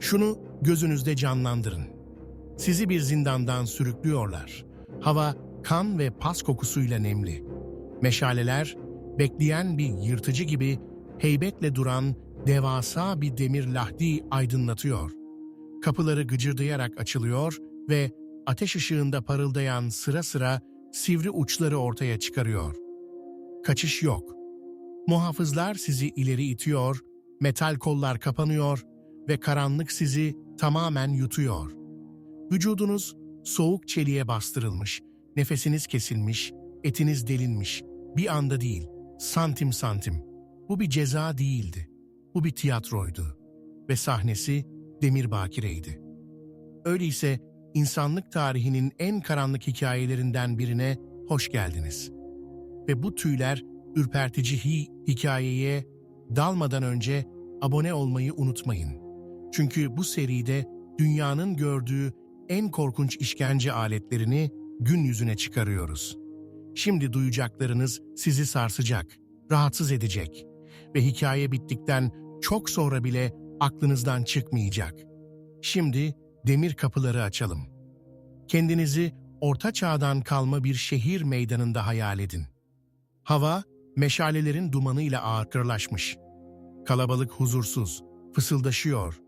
Şunu gözünüzde canlandırın. Sizi bir zindandan sürüklüyorlar. Hava kan ve pas kokusuyla nemli. Meşaleler bekleyen bir yırtıcı gibi heybetle duran devasa bir demir lahdi aydınlatıyor. Kapıları gıcırdayarak açılıyor ve ateş ışığında parıldayan sıra sıra sivri uçları ortaya çıkarıyor. Kaçış yok. Muhafızlar sizi ileri itiyor, metal kollar kapanıyor ve karanlık sizi tamamen yutuyor. Vücudunuz soğuk çeliğe bastırılmış, nefesiniz kesilmiş, etiniz delinmiş. Bir anda değil, santim santim. Bu bir ceza değildi. Bu bir tiyatroydu. Ve sahnesi Demir Bakire'ydi. Öyleyse insanlık tarihinin en karanlık hikayelerinden birine hoş geldiniz. Ve bu tüyler ürpertici hi hikayeye dalmadan önce abone olmayı unutmayın. Çünkü bu seride dünyanın gördüğü en korkunç işkence aletlerini gün yüzüne çıkarıyoruz. Şimdi duyacaklarınız sizi sarsacak, rahatsız edecek ve hikaye bittikten çok sonra bile aklınızdan çıkmayacak. Şimdi demir kapıları açalım. Kendinizi orta çağdan kalma bir şehir meydanında hayal edin. Hava, meşalelerin dumanıyla ağırkırlaşmış. Kalabalık huzursuz, fısıldaşıyor.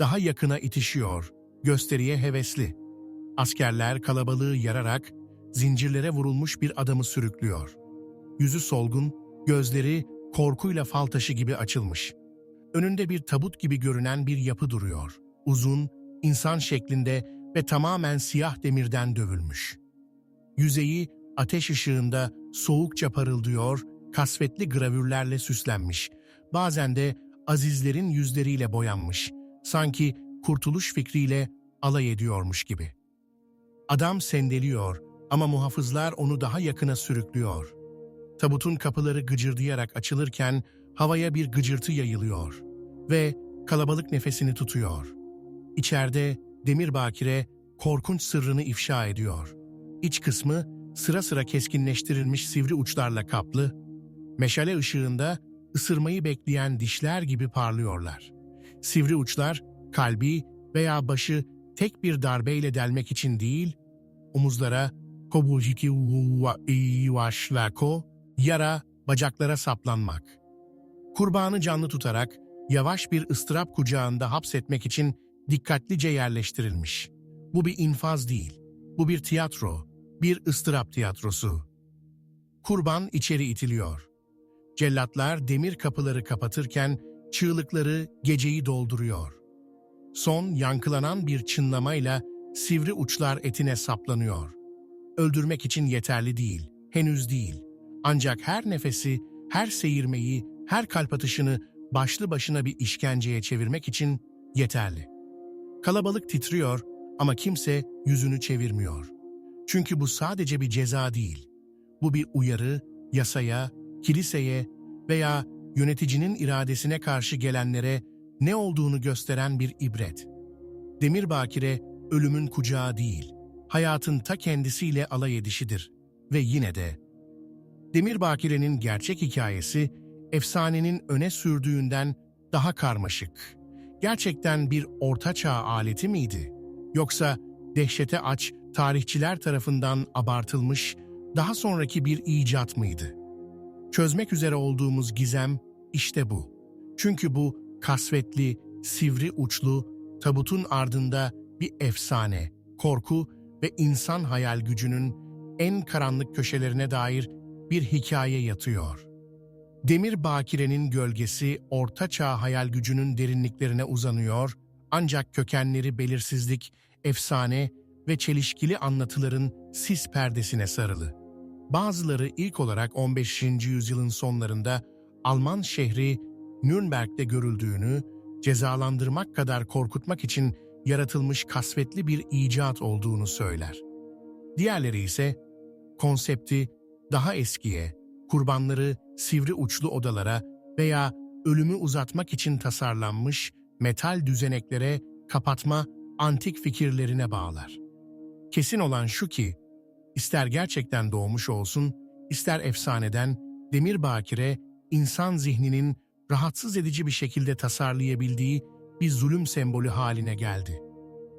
Daha yakına itişiyor, gösteriye hevesli. Askerler kalabalığı yararak zincirlere vurulmuş bir adamı sürüklüyor. Yüzü solgun, gözleri korkuyla fal taşı gibi açılmış. Önünde bir tabut gibi görünen bir yapı duruyor. Uzun, insan şeklinde ve tamamen siyah demirden dövülmüş. Yüzeyi ateş ışığında soğukça parıldıyor, kasvetli gravürlerle süslenmiş. Bazen de azizlerin yüzleriyle boyanmış. Sanki kurtuluş fikriyle alay ediyormuş gibi. Adam sendeliyor ama muhafızlar onu daha yakına sürüklüyor. Tabutun kapıları gıcırdayarak açılırken havaya bir gıcırtı yayılıyor ve kalabalık nefesini tutuyor. İçeride Demir Bakire korkunç sırrını ifşa ediyor. İç kısmı sıra sıra keskinleştirilmiş sivri uçlarla kaplı, meşale ışığında ısırmayı bekleyen dişler gibi parlıyorlar. Sivri uçlar kalbi veya başı tek bir darbeyle delmek için değil, omuzlara kobujiki iwaşlako yara bacaklara saplanmak. Kurbanı canlı tutarak yavaş bir ıstırap kucağında hapsetmek için dikkatlice yerleştirilmiş. Bu bir infaz değil, bu bir tiyatro, bir ıstırap tiyatrosu. Kurban içeri itiliyor. Cellatlar demir kapıları kapatırken çığlıkları geceyi dolduruyor. Son yankılanan bir çınlamayla sivri uçlar etine saplanıyor. Öldürmek için yeterli değil, henüz değil. Ancak her nefesi, her seyirmeyi, her kalp atışını başlı başına bir işkenceye çevirmek için yeterli. Kalabalık titriyor ama kimse yüzünü çevirmiyor. Çünkü bu sadece bir ceza değil. Bu bir uyarı, yasaya, kiliseye veya yöneticinin iradesine karşı gelenlere ne olduğunu gösteren bir ibret. Demir Bakire ölümün kucağı değil, hayatın ta kendisiyle alay edişidir. Ve yine de Demir Bakire'nin gerçek hikayesi efsanenin öne sürdüğünden daha karmaşık. Gerçekten bir ortaçağ aleti miydi? Yoksa dehşete aç tarihçiler tarafından abartılmış daha sonraki bir icat mıydı? Çözmek üzere olduğumuz gizem işte bu. Çünkü bu kasvetli, sivri uçlu, tabutun ardında bir efsane, korku ve insan hayal gücünün en karanlık köşelerine dair bir hikaye yatıyor. Demir Bakire'nin gölgesi orta çağ hayal gücünün derinliklerine uzanıyor ancak kökenleri belirsizlik, efsane ve çelişkili anlatıların sis perdesine sarılı. Bazıları ilk olarak 15. yüzyılın sonlarında Alman şehri Nürnberg'de görüldüğünü, cezalandırmak kadar korkutmak için yaratılmış kasvetli bir icat olduğunu söyler. Diğerleri ise konsepti daha eskiye, kurbanları sivri uçlu odalara veya ölümü uzatmak için tasarlanmış metal düzeneklere kapatma antik fikirlerine bağlar. Kesin olan şu ki, ister gerçekten doğmuş olsun, ister efsaneden, Demir Bakire, insan zihninin rahatsız edici bir şekilde tasarlayabildiği bir zulüm sembolü haline geldi.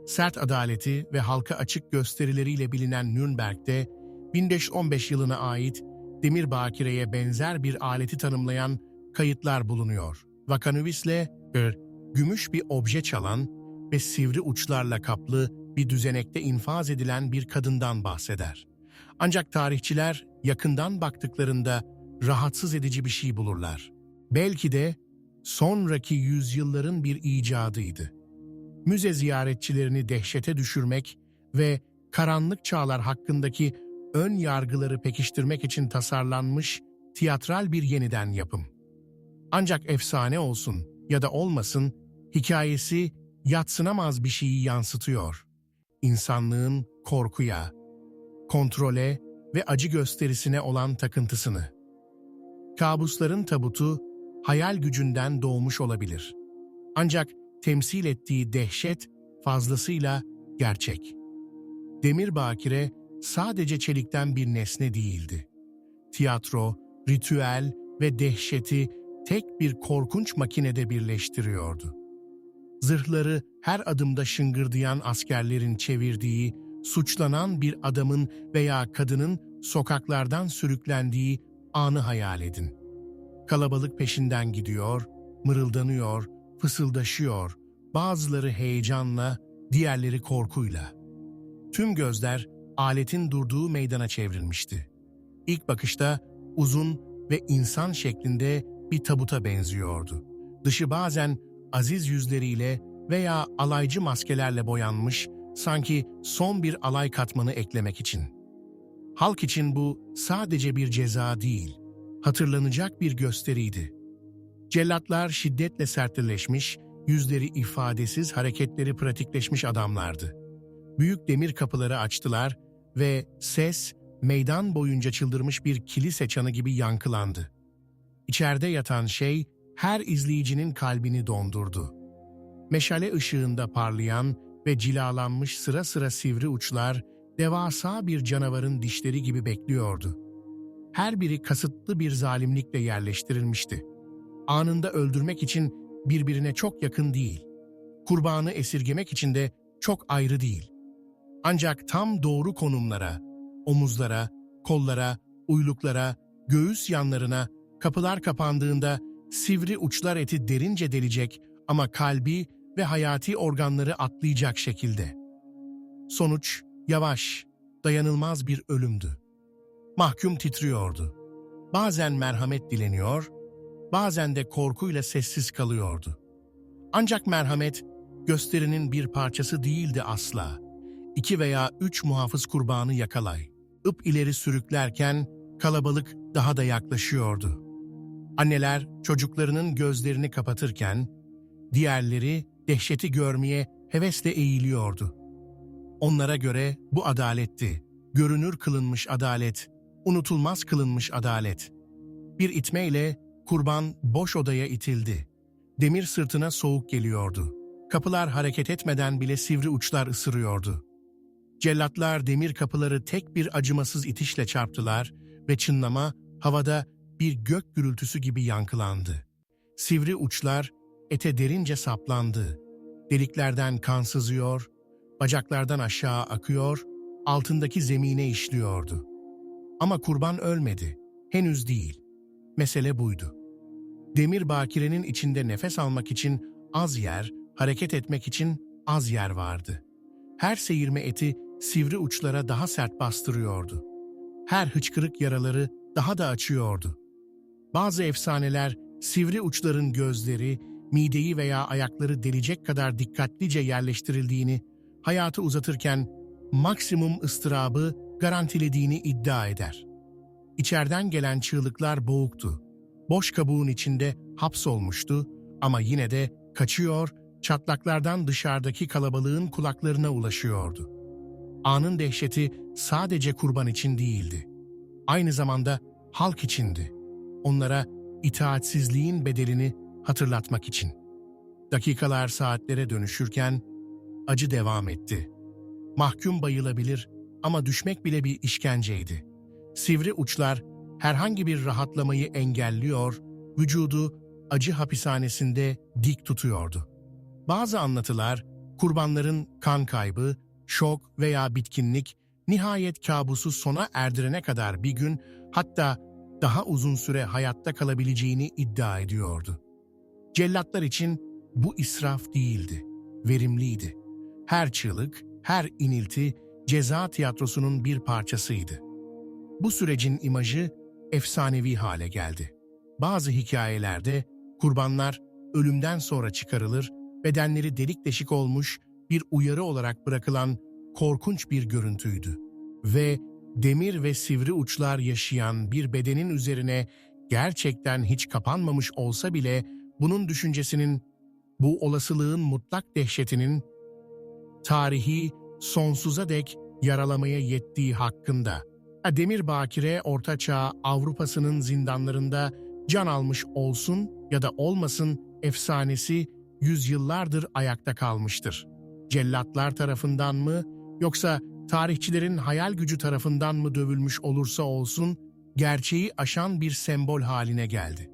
Sert adaleti ve halka açık gösterileriyle bilinen Nürnberg'de 1515 yılına ait demir bakireye benzer bir aleti tanımlayan kayıtlar bulunuyor. Vakanüvis'le bir gümüş bir obje çalan ve sivri uçlarla kaplı bir düzenekte infaz edilen bir kadından bahseder. Ancak tarihçiler yakından baktıklarında rahatsız edici bir şey bulurlar. Belki de sonraki yüzyılların bir icadıydı. Müze ziyaretçilerini dehşete düşürmek ve karanlık çağlar hakkındaki ön yargıları pekiştirmek için tasarlanmış tiyatral bir yeniden yapım. Ancak efsane olsun ya da olmasın, hikayesi yatsınamaz bir şeyi yansıtıyor. İnsanlığın korkuya, kontrole ve acı gösterisine olan takıntısını. Kabusların tabutu hayal gücünden doğmuş olabilir. Ancak temsil ettiği dehşet fazlasıyla gerçek. Demir bakire sadece çelikten bir nesne değildi. Tiyatro, ritüel ve dehşeti tek bir korkunç makinede birleştiriyordu. Zırhları her adımda şıngırdayan askerlerin çevirdiği, suçlanan bir adamın veya kadının sokaklardan sürüklendiği anı hayal edin. Kalabalık peşinden gidiyor, mırıldanıyor, fısıldaşıyor, bazıları heyecanla, diğerleri korkuyla. Tüm gözler aletin durduğu meydana çevrilmişti. İlk bakışta uzun ve insan şeklinde bir tabuta benziyordu. Dışı bazen aziz yüzleriyle veya alaycı maskelerle boyanmış, sanki son bir alay katmanı eklemek için. Halk için bu sadece bir ceza değil, hatırlanacak bir gösteriydi. Cellatlar şiddetle sertleşmiş, yüzleri ifadesiz, hareketleri pratikleşmiş adamlardı. Büyük demir kapıları açtılar ve ses meydan boyunca çıldırmış bir kilise çanı gibi yankılandı. İçeride yatan şey her izleyicinin kalbini dondurdu. Meşale ışığında parlayan ve cilalanmış sıra sıra sivri uçlar devasa bir canavarın dişleri gibi bekliyordu. Her biri kasıtlı bir zalimlikle yerleştirilmişti. Anında öldürmek için birbirine çok yakın değil. Kurbanı esirgemek için de çok ayrı değil. Ancak tam doğru konumlara, omuzlara, kollara, uyluklara, göğüs yanlarına, kapılar kapandığında sivri uçlar eti derince delecek ama kalbi ve hayati organları atlayacak şekilde. Sonuç yavaş, dayanılmaz bir ölümdü. Mahkum titriyordu. Bazen merhamet dileniyor, bazen de korkuyla sessiz kalıyordu. Ancak merhamet gösterinin bir parçası değildi asla. İki veya üç muhafız kurbanı yakalay. ıp ileri sürüklerken kalabalık daha da yaklaşıyordu. Anneler çocuklarının gözlerini kapatırken, diğerleri dehşeti görmeye hevesle eğiliyordu. Onlara göre bu adaletti. Görünür kılınmış adalet, unutulmaz kılınmış adalet. Bir itmeyle kurban boş odaya itildi. Demir sırtına soğuk geliyordu. Kapılar hareket etmeden bile sivri uçlar ısırıyordu. Cellatlar demir kapıları tek bir acımasız itişle çarptılar ve çınlama havada bir gök gürültüsü gibi yankılandı. Sivri uçlar ete derince saplandı. Deliklerden kan sızıyor, bacaklardan aşağı akıyor, altındaki zemine işliyordu. Ama kurban ölmedi, henüz değil. Mesele buydu. Demir bakirenin içinde nefes almak için az yer, hareket etmek için az yer vardı. Her seyirme eti sivri uçlara daha sert bastırıyordu. Her hıçkırık yaraları daha da açıyordu. Bazı efsaneler sivri uçların gözleri, mideyi veya ayakları delecek kadar dikkatlice yerleştirildiğini, hayatı uzatırken maksimum ıstırabı garantilediğini iddia eder. İçeriden gelen çığlıklar boğuktu. Boş kabuğun içinde hapsolmuştu ama yine de kaçıyor, çatlaklardan dışarıdaki kalabalığın kulaklarına ulaşıyordu. Anın dehşeti sadece kurban için değildi. Aynı zamanda halk içindi. Onlara itaatsizliğin bedelini hatırlatmak için. Dakikalar saatlere dönüşürken acı devam etti. Mahkum bayılabilir ama düşmek bile bir işkenceydi. Sivri uçlar herhangi bir rahatlamayı engelliyor, vücudu acı hapishanesinde dik tutuyordu. Bazı anlatılar, kurbanların kan kaybı, şok veya bitkinlik, nihayet kabusu sona erdirene kadar bir gün, hatta daha uzun süre hayatta kalabileceğini iddia ediyordu. Cellatlar için bu israf değildi, verimliydi. Her çığlık, her inilti ceza tiyatrosunun bir parçasıydı. Bu sürecin imajı efsanevi hale geldi. Bazı hikayelerde kurbanlar ölümden sonra çıkarılır, bedenleri delik deşik olmuş bir uyarı olarak bırakılan korkunç bir görüntüydü. Ve demir ve sivri uçlar yaşayan bir bedenin üzerine gerçekten hiç kapanmamış olsa bile bunun düşüncesinin, bu olasılığın mutlak dehşetinin tarihi sonsuza dek yaralamaya yettiği hakkında. Demir Bakire Ortaçağ Avrupa'sının zindanlarında can almış olsun ya da olmasın efsanesi yüzyıllardır ayakta kalmıştır. Cellatlar tarafından mı yoksa tarihçilerin hayal gücü tarafından mı dövülmüş olursa olsun gerçeği aşan bir sembol haline geldi.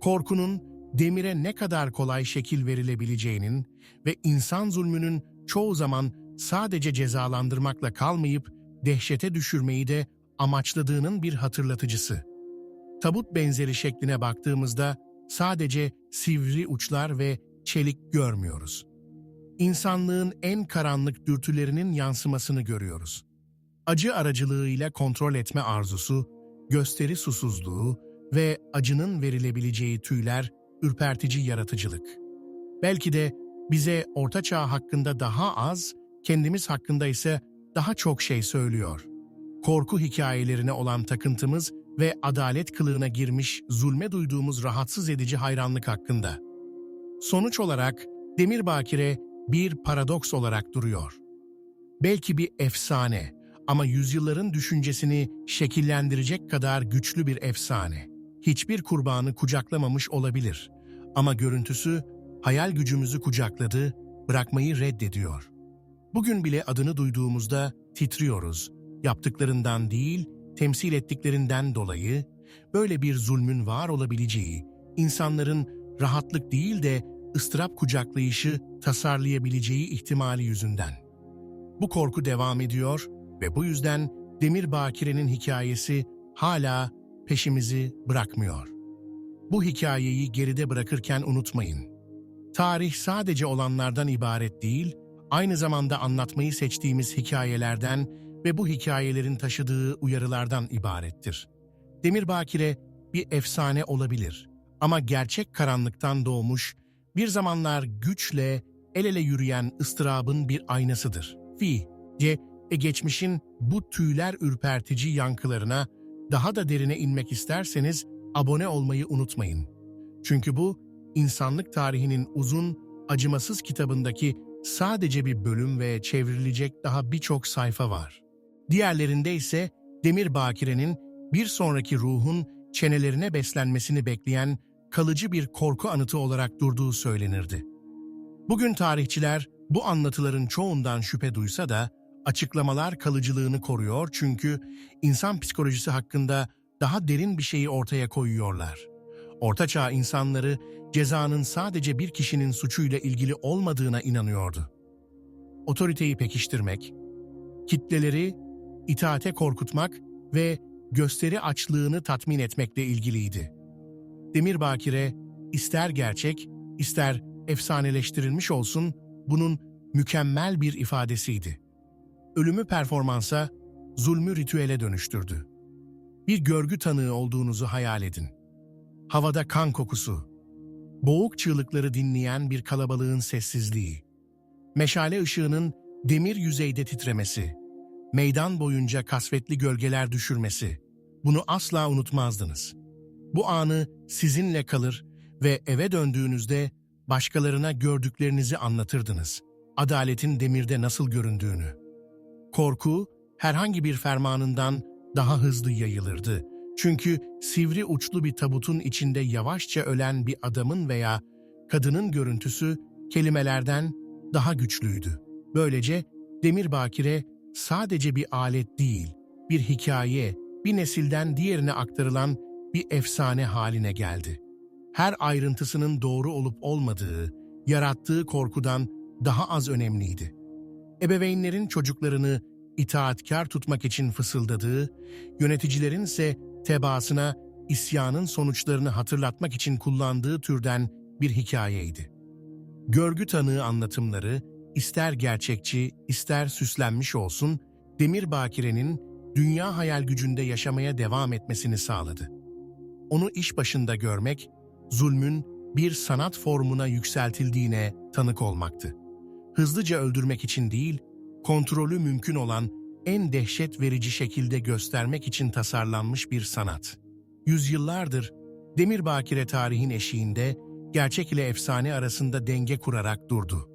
Korkunun demire ne kadar kolay şekil verilebileceğinin ve insan zulmünün çoğu zaman sadece cezalandırmakla kalmayıp dehşete düşürmeyi de amaçladığının bir hatırlatıcısı. Tabut benzeri şekline baktığımızda sadece sivri uçlar ve çelik görmüyoruz. İnsanlığın en karanlık dürtülerinin yansımasını görüyoruz. Acı aracılığıyla kontrol etme arzusu, gösteri susuzluğu ve acının verilebileceği tüyler ürpertici yaratıcılık. Belki de bize Orta Çağ hakkında daha az, kendimiz hakkında ise daha çok şey söylüyor. Korku hikayelerine olan takıntımız ve adalet kılığına girmiş zulme duyduğumuz rahatsız edici hayranlık hakkında. Sonuç olarak Demir Bakire bir paradoks olarak duruyor. Belki bir efsane ama yüzyılların düşüncesini şekillendirecek kadar güçlü bir efsane. Hiçbir kurbanı kucaklamamış olabilir ama görüntüsü hayal gücümüzü kucakladı, bırakmayı reddediyor. Bugün bile adını duyduğumuzda titriyoruz. Yaptıklarından değil, temsil ettiklerinden dolayı böyle bir zulmün var olabileceği, insanların rahatlık değil de ıstırap kucaklayışı tasarlayabileceği ihtimali yüzünden. Bu korku devam ediyor ve bu yüzden Demir Bakire'nin hikayesi hala peşimizi bırakmıyor. Bu hikayeyi geride bırakırken unutmayın. Tarih sadece olanlardan ibaret değil, aynı zamanda anlatmayı seçtiğimiz hikayelerden ve bu hikayelerin taşıdığı uyarılardan ibarettir. Demir Bakire bir efsane olabilir ama gerçek karanlıktan doğmuş, bir zamanlar güçle el ele yürüyen ıstırabın bir aynasıdır. Fi, C, e geçmişin bu tüyler ürpertici yankılarına daha da derine inmek isterseniz abone olmayı unutmayın. Çünkü bu, insanlık tarihinin uzun, acımasız kitabındaki sadece bir bölüm ve çevrilecek daha birçok sayfa var. Diğerlerinde ise Demir Bakire'nin bir sonraki ruhun çenelerine beslenmesini bekleyen kalıcı bir korku anıtı olarak durduğu söylenirdi. Bugün tarihçiler bu anlatıların çoğundan şüphe duysa da açıklamalar kalıcılığını koruyor çünkü insan psikolojisi hakkında daha derin bir şeyi ortaya koyuyorlar. Ortaçağ insanları cezanın sadece bir kişinin suçuyla ilgili olmadığına inanıyordu. Otoriteyi pekiştirmek, kitleleri itaate korkutmak ve gösteri açlığını tatmin etmekle ilgiliydi. Demir Bakire, ister gerçek, ister efsaneleştirilmiş olsun, bunun mükemmel bir ifadesiydi. Ölümü performansa, zulmü ritüele dönüştürdü. Bir görgü tanığı olduğunuzu hayal edin. Havada kan kokusu, boğuk çığlıkları dinleyen bir kalabalığın sessizliği, meşale ışığının demir yüzeyde titremesi, meydan boyunca kasvetli gölgeler düşürmesi, bunu asla unutmazdınız. Bu anı sizinle kalır ve eve döndüğünüzde başkalarına gördüklerinizi anlatırdınız. Adaletin demirde nasıl göründüğünü. Korku, herhangi bir fermanından daha hızlı yayılırdı. Çünkü sivri uçlu bir tabutun içinde yavaşça ölen bir adamın veya kadının görüntüsü kelimelerden daha güçlüydü. Böylece demir bakire sadece bir alet değil, bir hikaye, bir nesilden diğerine aktarılan bir efsane haline geldi. Her ayrıntısının doğru olup olmadığı, yarattığı korkudan daha az önemliydi. Ebeveynlerin çocuklarını itaatkar tutmak için fısıldadığı, yöneticilerin ise tebaasına isyanın sonuçlarını hatırlatmak için kullandığı türden bir hikayeydi. Görgü tanığı anlatımları, ister gerçekçi, ister süslenmiş olsun, Demir Bakire'nin dünya hayal gücünde yaşamaya devam etmesini sağladı. Onu iş başında görmek, zulmün bir sanat formuna yükseltildiğine tanık olmaktı. Hızlıca öldürmek için değil, kontrolü mümkün olan en dehşet verici şekilde göstermek için tasarlanmış bir sanat. Yüzyıllardır Demir Bakire tarihin eşiğinde gerçek ile efsane arasında denge kurarak durdu.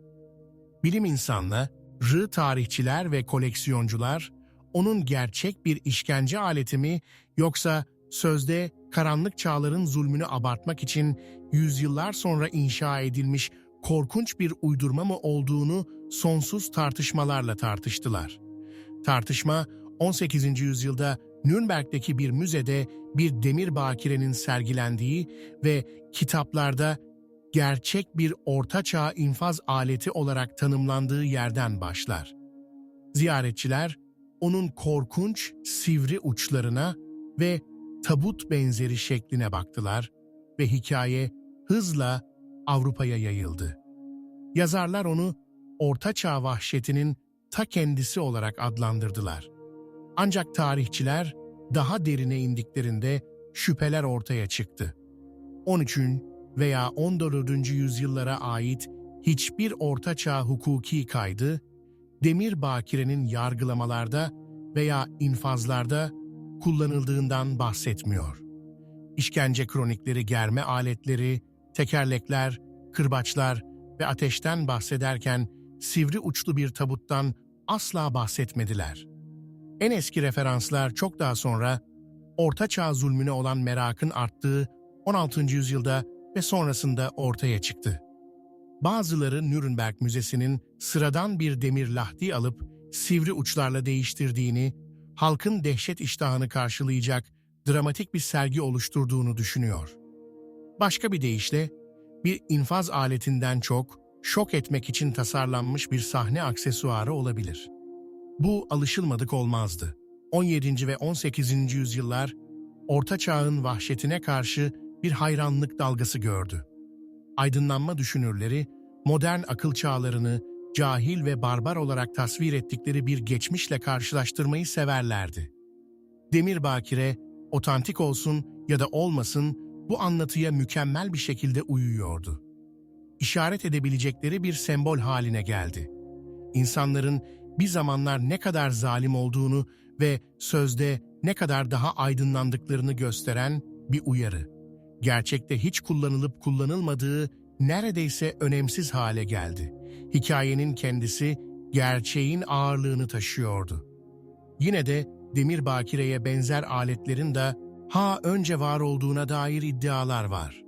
Bilim insanları, tarihçiler ve koleksiyoncular onun gerçek bir işkence aleti mi yoksa sözde karanlık çağların zulmünü abartmak için yüzyıllar sonra inşa edilmiş korkunç bir uydurma mı olduğunu sonsuz tartışmalarla tartıştılar. Tartışma 18. yüzyılda Nürnberg'deki bir müzede bir demir bakirenin sergilendiği ve kitaplarda gerçek bir ortaçağ infaz aleti olarak tanımlandığı yerden başlar. Ziyaretçiler onun korkunç sivri uçlarına ve tabut benzeri şekline baktılar ve hikaye hızla Avrupa'ya yayıldı. Yazarlar onu Ortaçağ vahşetinin ta kendisi olarak adlandırdılar. Ancak tarihçiler daha derine indiklerinde şüpheler ortaya çıktı. 13. veya 14. yüzyıllara ait hiçbir ortaçağ hukuki kaydı, Demir Bakire'nin yargılamalarda veya infazlarda kullanıldığından bahsetmiyor. İşkence kronikleri germe aletleri, tekerlekler, kırbaçlar ve ateşten bahsederken sivri uçlu bir tabuttan asla bahsetmediler. En eski referanslar çok daha sonra Orta Çağ zulmüne olan merakın arttığı 16. yüzyılda ve sonrasında ortaya çıktı. Bazıları Nürnberg Müzesi'nin sıradan bir demir lahdi alıp sivri uçlarla değiştirdiğini, halkın dehşet iştahını karşılayacak dramatik bir sergi oluşturduğunu düşünüyor. Başka bir deyişle, bir infaz aletinden çok, şok etmek için tasarlanmış bir sahne aksesuarı olabilir. Bu alışılmadık olmazdı. 17. ve 18. yüzyıllar, Orta Çağ'ın vahşetine karşı bir hayranlık dalgası gördü. Aydınlanma düşünürleri, modern akıl çağlarını cahil ve barbar olarak tasvir ettikleri bir geçmişle karşılaştırmayı severlerdi. Demir Bakire, otantik olsun ya da olmasın bu anlatıya mükemmel bir şekilde uyuyordu. İşaret edebilecekleri bir sembol haline geldi. İnsanların bir zamanlar ne kadar zalim olduğunu ve sözde ne kadar daha aydınlandıklarını gösteren bir uyarı. Gerçekte hiç kullanılıp kullanılmadığı neredeyse önemsiz hale geldi. Hikayenin kendisi gerçeğin ağırlığını taşıyordu. Yine de demir bakireye benzer aletlerin de ha önce var olduğuna dair iddialar var.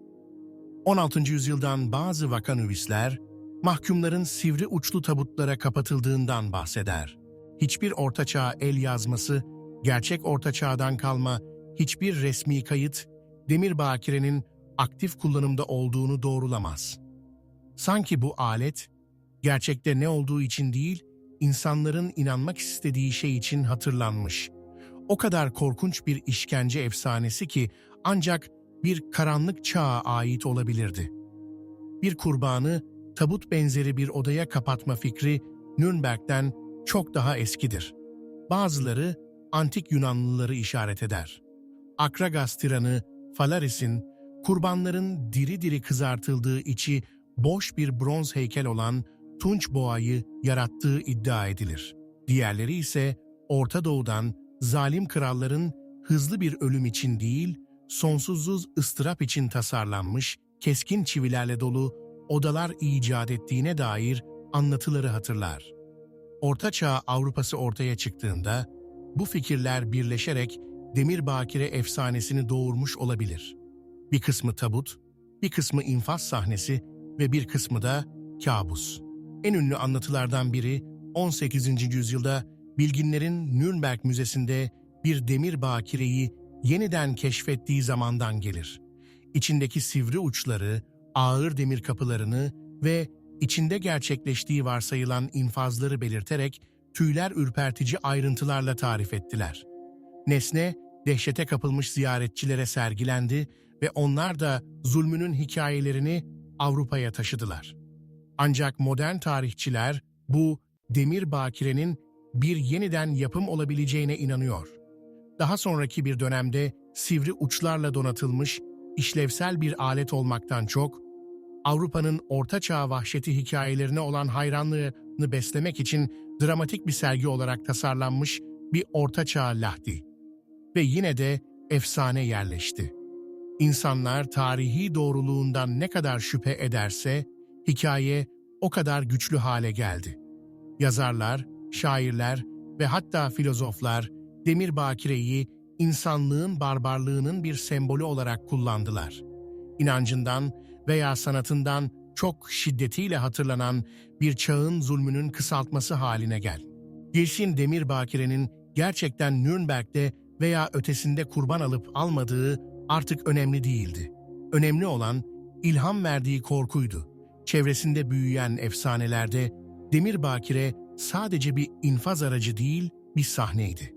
16. yüzyıldan bazı vakanüvisler, mahkumların sivri uçlu tabutlara kapatıldığından bahseder. Hiçbir ortaçağ el yazması, gerçek ortaçağdan kalma hiçbir resmi kayıt, demir bakirenin aktif kullanımda olduğunu doğrulamaz. Sanki bu alet, gerçekte ne olduğu için değil, insanların inanmak istediği şey için hatırlanmış. O kadar korkunç bir işkence efsanesi ki ancak bir karanlık çağa ait olabilirdi. Bir kurbanı tabut benzeri bir odaya kapatma fikri Nürnberg'den çok daha eskidir. Bazıları antik Yunanlıları işaret eder. Akragas tiranı Phalaris'in kurbanların diri diri kızartıldığı içi boş bir bronz heykel olan Tunç Boğa'yı yarattığı iddia edilir. Diğerleri ise Orta Doğu'dan zalim kralların hızlı bir ölüm için değil, sonsuzsuz ıstırap için tasarlanmış, keskin çivilerle dolu odalar icat ettiğine dair anlatıları hatırlar. Orta Çağ Avrupası ortaya çıktığında bu fikirler birleşerek demir bakire efsanesini doğurmuş olabilir. Bir kısmı tabut, bir kısmı infaz sahnesi ve bir kısmı da kabus. En ünlü anlatılardan biri 18. yüzyılda bilginlerin Nürnberg Müzesi'nde bir demir bakireyi yeniden keşfettiği zamandan gelir. İçindeki sivri uçları, ağır demir kapılarını ve içinde gerçekleştiği varsayılan infazları belirterek tüyler ürpertici ayrıntılarla tarif ettiler. Nesne, dehşete kapılmış ziyaretçilere sergilendi ve onlar da zulmünün hikayelerini Avrupa'ya taşıdılar. Ancak modern tarihçiler bu demir bakirenin bir yeniden yapım olabileceğine inanıyor. Daha sonraki bir dönemde sivri uçlarla donatılmış işlevsel bir alet olmaktan çok, Avrupa'nın ortaçağ vahşeti hikayelerine olan hayranlığını beslemek için dramatik bir sergi olarak tasarlanmış bir ortaçağ lahdi. Ve yine de efsane yerleşti. İnsanlar tarihi doğruluğundan ne kadar şüphe ederse, hikaye o kadar güçlü hale geldi. Yazarlar, şairler ve hatta filozoflar demir bakireyi insanlığın barbarlığının bir sembolü olarak kullandılar. İnancından veya sanatından çok şiddetiyle hatırlanan bir çağın zulmünün kısaltması haline gel. Gilşin Demir Bakire'nin gerçekten Nürnberg'de veya ötesinde kurban alıp almadığı artık önemli değildi. Önemli olan ilham verdiği korkuydu. Çevresinde büyüyen efsanelerde Demir Bakire sadece bir infaz aracı değil, bir sahneydi.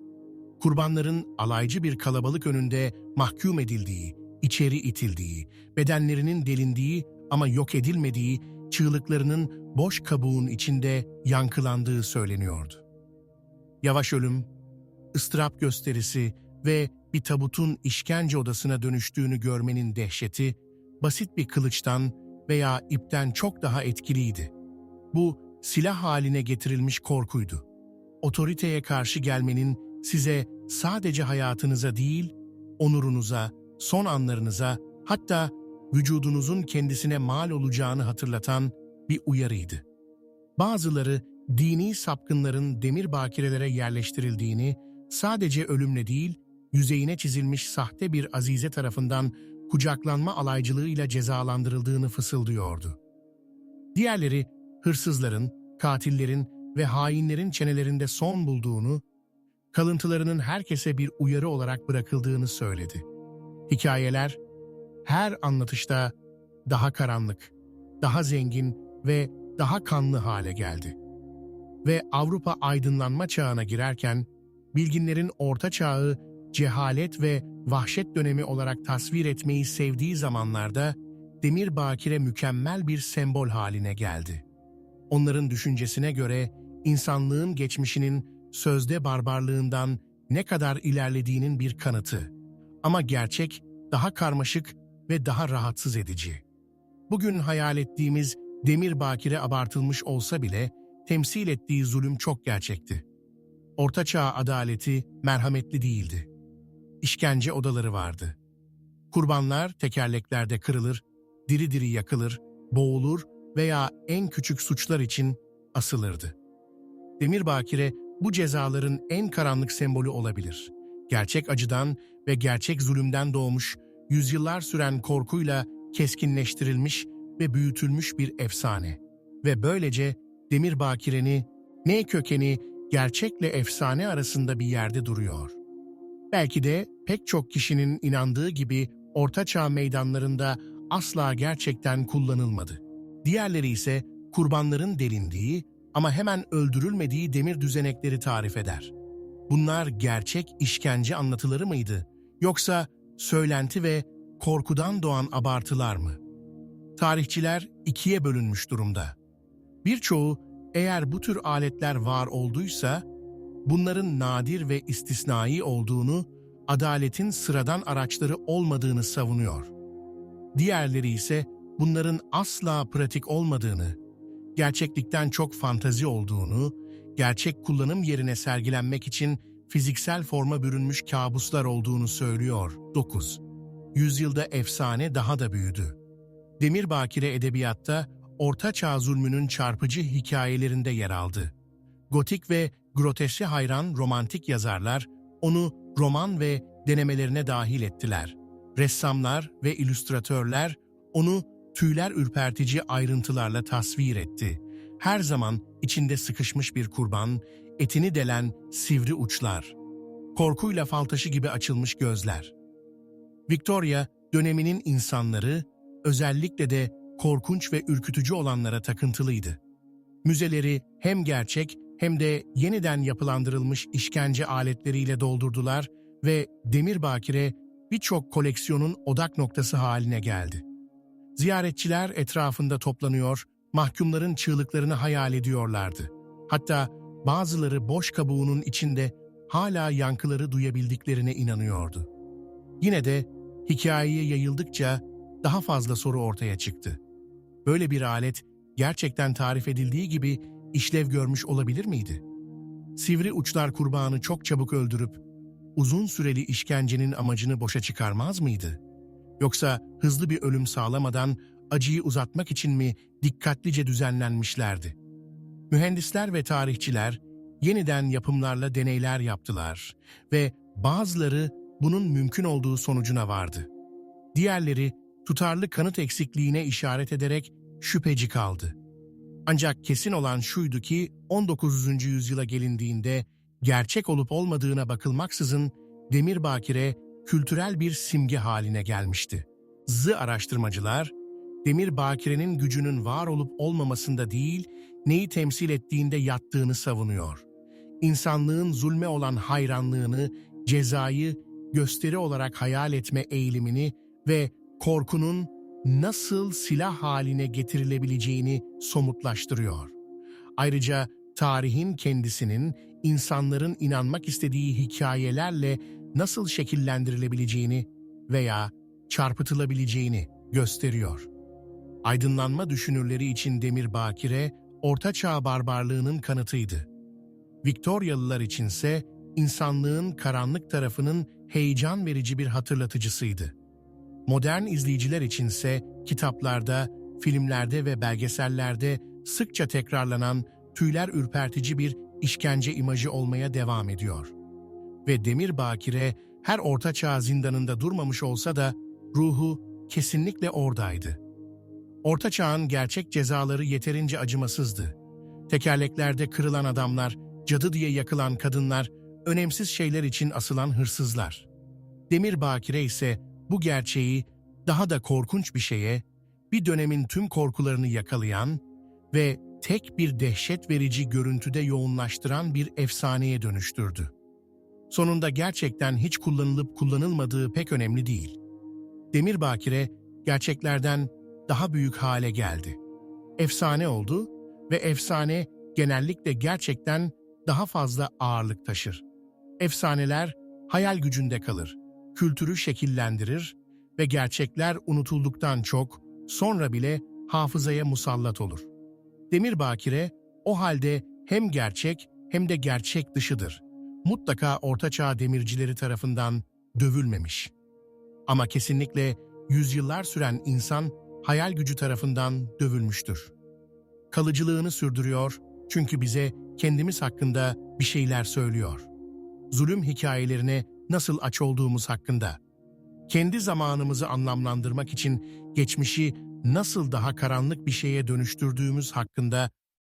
Kurbanların alaycı bir kalabalık önünde mahkum edildiği, içeri itildiği, bedenlerinin delindiği ama yok edilmediği, çığlıklarının boş kabuğun içinde yankılandığı söyleniyordu. Yavaş ölüm, ıstırap gösterisi ve bir tabutun işkence odasına dönüştüğünü görmenin dehşeti, basit bir kılıçtan veya ipten çok daha etkiliydi. Bu, silah haline getirilmiş korkuydu. Otoriteye karşı gelmenin size sadece hayatınıza değil, onurunuza, son anlarınıza, hatta vücudunuzun kendisine mal olacağını hatırlatan bir uyarıydı. Bazıları dini sapkınların demir bakirelere yerleştirildiğini sadece ölümle değil, yüzeyine çizilmiş sahte bir azize tarafından kucaklanma alaycılığıyla cezalandırıldığını fısıldıyordu. Diğerleri hırsızların, katillerin ve hainlerin çenelerinde son bulduğunu, kalıntılarının herkese bir uyarı olarak bırakıldığını söyledi. Hikayeler her anlatışta daha karanlık, daha zengin ve daha kanlı hale geldi. Ve Avrupa aydınlanma çağına girerken, bilginlerin orta çağı cehalet ve vahşet dönemi olarak tasvir etmeyi sevdiği zamanlarda demir bakire mükemmel bir sembol haline geldi. Onların düşüncesine göre insanlığın geçmişinin sözde barbarlığından ne kadar ilerlediğinin bir kanıtı. Ama gerçek daha karmaşık ve daha rahatsız edici. Bugün hayal ettiğimiz demir bakire abartılmış olsa bile temsil ettiği zulüm çok gerçekti. Ortaçağ adaleti merhametli değildi. İşkence odaları vardı. Kurbanlar tekerleklerde kırılır, diri diri yakılır, boğulur veya en küçük suçlar için asılırdı. Demir bakire bu cezaların en karanlık sembolü olabilir. Gerçek acıdan ve gerçek zulümden doğmuş, yüzyıllar süren korkuyla keskinleştirilmiş ve büyütülmüş bir efsane. Ve böylece Demir Bakire'ni, ne kökeni gerçekle efsane arasında bir yerde duruyor. Belki de pek çok kişinin inandığı gibi Ortaçağ meydanlarında asla gerçekten kullanılmadı. Diğerleri ise kurbanların delindiği ama hemen öldürülmediği demir düzenekleri tarif eder. Bunlar gerçek işkence anlatıları mıydı? Yoksa söylenti ve korkudan doğan abartılar mı? Tarihçiler ikiye bölünmüş durumda. Birçoğu eğer bu tür aletler var olduysa, bunların nadir ve istisnai olduğunu, adaletin sıradan araçları olmadığını savunuyor. Diğerleri ise bunların asla pratik olmadığını, gerçeklikten çok fantazi olduğunu, gerçek kullanım yerine sergilenmek için fiziksel forma bürünmüş kabuslar olduğunu söylüyor. 9. Yüzyılda efsane daha da büyüdü. Demir Bakire edebiyatta Orta Çağ zulmünün çarpıcı hikayelerinde yer aldı. Gotik ve groteske hayran romantik yazarlar onu roman ve denemelerine dahil ettiler. Ressamlar ve illüstratörler onu tüyler ürpertici ayrıntılarla tasvir etti. Her zaman içinde sıkışmış bir kurban, etini delen sivri uçlar, korkuyla fal taşı gibi açılmış gözler. Victoria, döneminin insanları, özellikle de korkunç ve ürkütücü olanlara takıntılıydı. Müzeleri hem gerçek hem de yeniden yapılandırılmış işkence aletleriyle doldurdular ve Demir Bakire birçok koleksiyonun odak noktası haline geldi. Ziyaretçiler etrafında toplanıyor, mahkumların çığlıklarını hayal ediyorlardı. Hatta bazıları boş kabuğunun içinde hala yankıları duyabildiklerine inanıyordu. Yine de hikayeye yayıldıkça daha fazla soru ortaya çıktı. Böyle bir alet gerçekten tarif edildiği gibi işlev görmüş olabilir miydi? Sivri uçlar kurbanı çok çabuk öldürüp uzun süreli işkencenin amacını boşa çıkarmaz mıydı? Yoksa hızlı bir ölüm sağlamadan acıyı uzatmak için mi dikkatlice düzenlenmişlerdi? Mühendisler ve tarihçiler yeniden yapımlarla deneyler yaptılar ve bazıları bunun mümkün olduğu sonucuna vardı. Diğerleri tutarlı kanıt eksikliğine işaret ederek şüpheci kaldı. Ancak kesin olan şuydu ki 19. yüzyıla gelindiğinde gerçek olup olmadığına bakılmaksızın demir bakire kültürel bir simge haline gelmişti. Zı araştırmacılar, demir bakirenin gücünün var olup olmamasında değil, neyi temsil ettiğinde yattığını savunuyor. İnsanlığın zulme olan hayranlığını, cezayı gösteri olarak hayal etme eğilimini ve korkunun nasıl silah haline getirilebileceğini somutlaştırıyor. Ayrıca tarihin kendisinin insanların inanmak istediği hikayelerle nasıl şekillendirilebileceğini veya çarpıtılabileceğini gösteriyor. Aydınlanma düşünürleri için Demir Bakire, Orta Çağ barbarlığının kanıtıydı. Viktoryalılar içinse insanlığın karanlık tarafının heyecan verici bir hatırlatıcısıydı. Modern izleyiciler içinse kitaplarda, filmlerde ve belgesellerde sıkça tekrarlanan tüyler ürpertici bir işkence imajı olmaya devam ediyor. Ve Demir Bakire her ortaçağ zindanında durmamış olsa da ruhu kesinlikle oradaydı. Orta Çağ'ın gerçek cezaları yeterince acımasızdı. Tekerleklerde kırılan adamlar, cadı diye yakılan kadınlar, önemsiz şeyler için asılan hırsızlar. Demir Bakire ise bu gerçeği daha da korkunç bir şeye, bir dönemin tüm korkularını yakalayan ve tek bir dehşet verici görüntüde yoğunlaştıran bir efsaneye dönüştürdü. Sonunda gerçekten hiç kullanılıp kullanılmadığı pek önemli değil. Demir Bakire gerçeklerden daha büyük hale geldi. Efsane oldu ve efsane genellikle gerçekten daha fazla ağırlık taşır. Efsaneler hayal gücünde kalır, kültürü şekillendirir ve gerçekler unutulduktan çok sonra bile hafızaya musallat olur. Demir Bakire o halde hem gerçek hem de gerçek dışıdır. Mutlaka ortaçağ demircileri tarafından dövülmemiş. Ama kesinlikle yüzyıllar süren insan hayal gücü tarafından dövülmüştür. Kalıcılığını sürdürüyor çünkü bize kendimiz hakkında bir şeyler söylüyor. Zulüm hikayelerine nasıl aç olduğumuz hakkında. Kendi zamanımızı anlamlandırmak için geçmişi nasıl daha karanlık bir şeye dönüştürdüğümüz hakkında